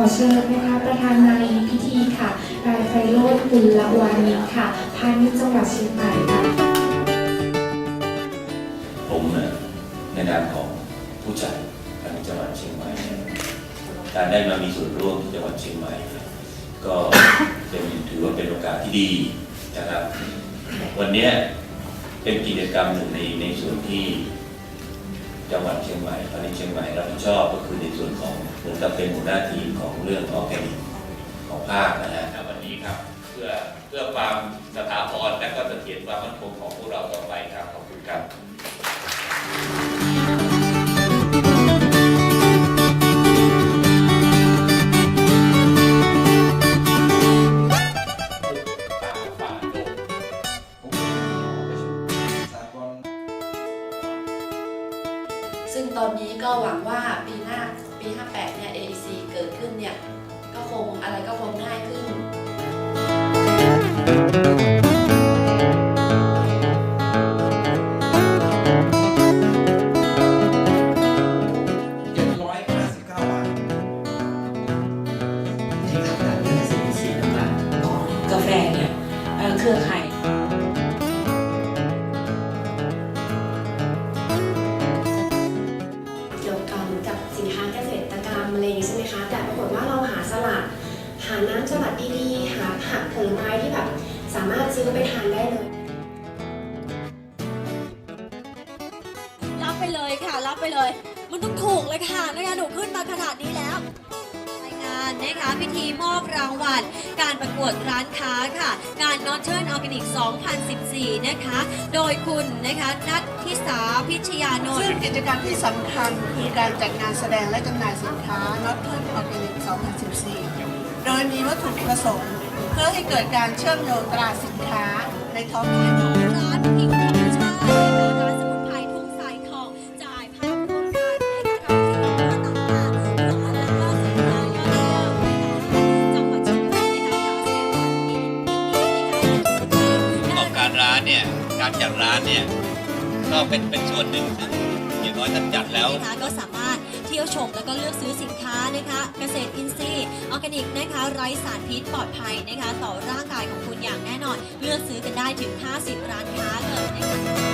อเชิญนายไพโรจน์กุลวานิชค่ะพาณิชย์จังหวัดเชียงใหม่ค่ะผมเนี่ยในนามของผู้จัดทางจังหวัดเชียงใหม่เนี่ยการได้มามีส่วนร่วมที่จังหวัดเชียงใหม่เนี่ยก็เป็นถือว่าเป็นโอกาสที่ดีนะครับ วันนี้เป็นกิจกรรมหนึ่งในในส่วนที่ จังหวัดเชียงใหม่ตอนนี้เชียงใหม่รับผิดชอบก็คือในส่วนของเหมือนกับเป็นหัวหน้าทีมของเรื่องออร์แกนิกของภาคนะฮะวันนี้ครับเพื่อเพื่อความสถาพรและก็เสถียรความมั่นคงของพวกเราต่อไปครับขอบคุณครับ ซึ่งตอนนี้ก็หวังว่าปีหน้าปี 58 เนี่ย AEC เกิดขึ้นเนี่ย ก็คงอะไรก็คงง่ายขึ้น 759 บาท ที่ขับดันเรื่อง CPC ต่างๆต่อกาแฟเนี่ยเอ่อเครือข่ายำสลัดดีๆ หาผักผลไม้ที่แบบสามารถซื้อไปทานได้เลยรับไปเลยค่ะ รับไปเลย มันต้องถูกเลยค่ะนะคะหนูขึ้นมาขนาดนี้แล้วรายงานนะคะพิธีมอบรางวัลการประกวดร้านค้าค่ะ งาน Northern Organic 2014 นะคะ โดยคุณนะคะนัททิสาพิชยานนซึ่งท์กิจกรรมที่สำคัญคือการจัดงานแสดงและจำหน่ายสินค้า Northern Organic 2014 โดยมีวัตถุประสงค์เพื่อให้เกิดการเชื่อมโยงตลาดสินค้าในท้องถิ่นร้านพิงธรรมชาตินะคะร้านสมุนไพรทุ่งสายทองจ่ายภาพรวมกันนะคะเราที่ต่างๆรวมแล้วก็สินค้ายอดเยี่ยมนะคะจังหวัดเชียงใหม่นะคะดาวเสียงวันนี้ประกอบการร้านเนี่ยการจัดร้านเนี่ยก็เป็นเป็นส่วนหนึ่งซึ่งอย่างน้อยท่านจัดแล้วก็สามารถ ที่ยวชม แล้วก็เลือกซื้อสินค้านะคะเกษตรอินทรีย์ออร์แกนิกนะคะไร้สารพิษปลอดภัยนะคะ ต่อร่างกายของคุณอย่างแน่นอน เลือกซื้อกันได้ถึง 50 ร้านค้าเลยนะคะ